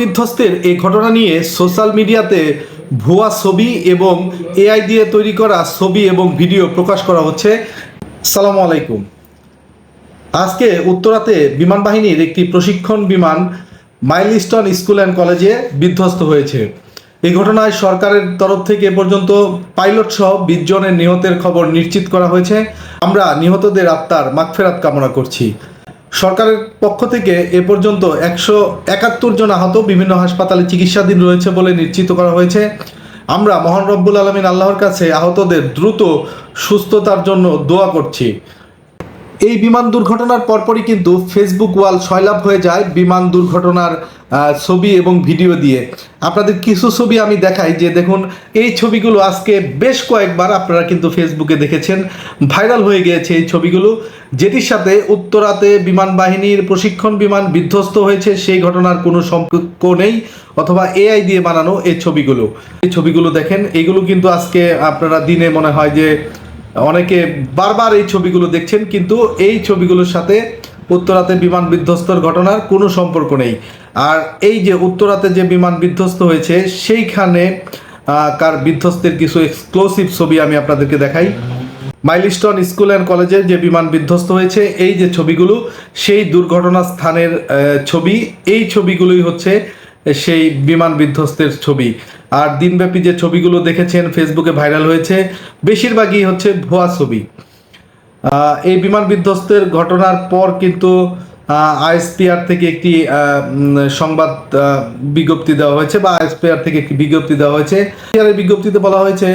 বিধ্বস্তের এই ঘটনা নিয়ে সোশ্যাল মিডিয়াতে ভুয়া ছবি এবং এআই দিয়ে তৈরি করা ছবি এবং ভিডিও প্রকাশ করা হচ্ছে। সালামু আলাইকুম। আজকে উত্তরাতে বিমান বাহিনীর একটি প্রশিক্ষণ বিমান মাইলস্টোন স্কুল অ্যান্ড কলেজে বিধ্বস্ত হয়েছে। এই ঘটনায় সরকারের তরফ থেকে এ পর্যন্ত পাইলট সহ বিশ জনের নিহতের খবর নিশ্চিত করা হয়েছে। আমরা নিহতদের আত্মার মাগফেরাত কামনা করছি। সরকারের পক্ষ থেকে এ পর্যন্ত একশো একাত্তর জন আহত, বিভিন্ন হাসপাতালে চিকিৎসাধীন রয়েছে বলে নিশ্চিত করা হয়েছে। আমরা মহান রব্বুল আলমিন আল্লাহর কাছে আহতদের দ্রুত সুস্থতার জন্য দোয়া করছি। এই বিমান দুর্ঘটনার পরপরই কিন্তু ফেসবুক ওয়াল সয়লাভ হয়ে যায় বিমান দুর্ঘটনার ছবি এবং ভিডিও দিয়ে। আপনাদের কিছু ছবি আমি দেখাই, যে দেখুন, এই ছবিগুলো আজকে বেশ কয়েকবার আপনারা কিন্তু ফেসবুকে দেখেছেন, ভাইরাল হয়ে গিয়েছে এই ছবিগুলো, যেটির সাথে উত্তরাতে বিমান বাহিনীর প্রশিক্ষণ বিমান বিধ্বস্ত হয়েছে, সেই ঘটনার কোনো সম্পর্ক নেই, অথবা এআই দিয়ে বানানো এই ছবিগুলো। এই ছবিগুলো দেখেন, এগুলো কিন্তু আজকে আপনারা দিনে মনে হয় যে অনেকে বারবার এই ছবিগুলো দেখছেন, কিন্তু এই ছবিগুলোর সাথে উত্তরাতে বিমান বিধ্বস্তর ঘটনার কোনো সম্পর্ক নেই। আর এই যে উত্তরাতে যে বিমান বিধ্বস্ত হয়েছে, সেইখানে কার বিধ্বস্তের কিছু এক্সক্লুসিভ ছবি আমি আপনাদেরকে দেখাই। মাইলস্টোন স্কুল অ্যান্ড কলেজে যে বিমান বিধ্বস্ত হয়েছে, এই যে ছবিগুলো, সেই দুর্ঘটনা স্থানের ছবি। এই ছবিগুলোই হচ্ছে সেই বিমান বিধ্বস্তের ছবি। আর দিনব্যাপী যে ছবিগুলো দেখেছেন ফেসবুকে ভাইরাল হয়েছে, বেশিরভাগই হচ্ছে ভুয়া ছবি। এই বিমান বিধ্বস্তের ঘটনার পর কিন্তু আইএসপিআর থেকে একটি সংবাদ বিজ্ঞপ্তি দেওয়া হয়েছে বা আইএসপিআর থেকে একটি বিজ্ঞপ্তি দেওয়া হয়েছে। এর বিজ্ঞপ্তিতে বলা হয়েছে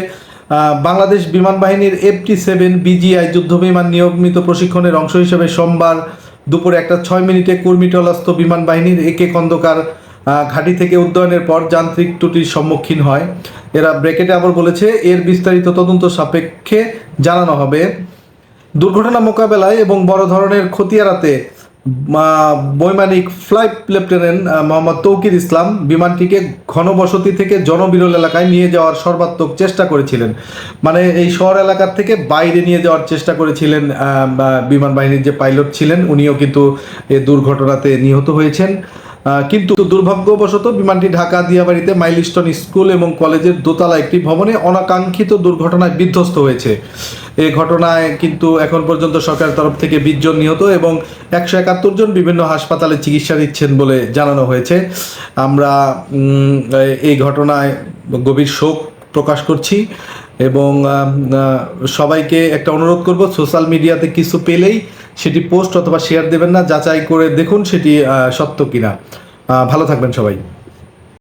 বাংলাদেশ বিমান বাহিনীর এফটি সেভেন বিজিআই যুদ্ধ বিমান নিয়মিত প্রশিক্ষণের অংশ হিসেবে সোমবার দুপুরে একটা ছয় মিনিটে কুর্মিটলস্থ বিমান বাহিনীর একে খন্দকার ঘাঁটি থেকে উদ্যয়নের পর যান্ত্রিক ত্রুটির সম্মুখীন হয়। এরা ব্রেকেটে আবার বলেছে, এর বিস্তারিত তদন্ত সাপেক্ষে জানানো হবে। দুর্ঘটনা মোকাবেলায় এবং বড় ধরনের ক্ষতি এড়াতে বৈমানিক ফ্লাইট লেফটেন্যান্ট মোহাম্মদ তৌকির ইসলাম বিমানটিকে ঘনবসতি থেকে জনবিরল এলাকায় নিয়ে যাওয়ার সর্বাত্মক চেষ্টা করেছিলেন। মানে এই শহর এলাকার থেকে বাইরে নিয়ে যাওয়ার চেষ্টা করেছিলেন বিমান বাহিনীর যে পাইলট ছিলেন, উনিও কিন্তু এই দুর্ঘটনাতে নিহত হয়েছেন। কিন্তু দুর্ভাগ্যবশত বিমানটি ঢাকা দিয়াবাড়িতে মাইলস্টোন স্কুল এবং কলেজের দোতলা একটি ভবনে অনাকাঙ্ক্ষিত দুর্ঘটনায় বিধ্বস্ত হয়েছে। এই ঘটনায় কিন্তু এখন পর্যন্ত সরকারের তরফ থেকে বিশ জন নিহত এবং একশো একাত্তর জন বিভিন্ন হাসপাতালে চিকিৎসা নিচ্ছেন বলে জানানো হয়েছে। আমরা এই ঘটনায় গভীর শোক প্রকাশ করছি এবং সবাইকে একটা অনুরোধ করব, সোশ্যাল মিডিয়াতে কিছু পেলেই সেটি পোস্ট অথবা শেয়ার দেবেন না, যাচাই করে দেখুন সেটি সত্য কিনা। ভালো থাকবেন সবাই।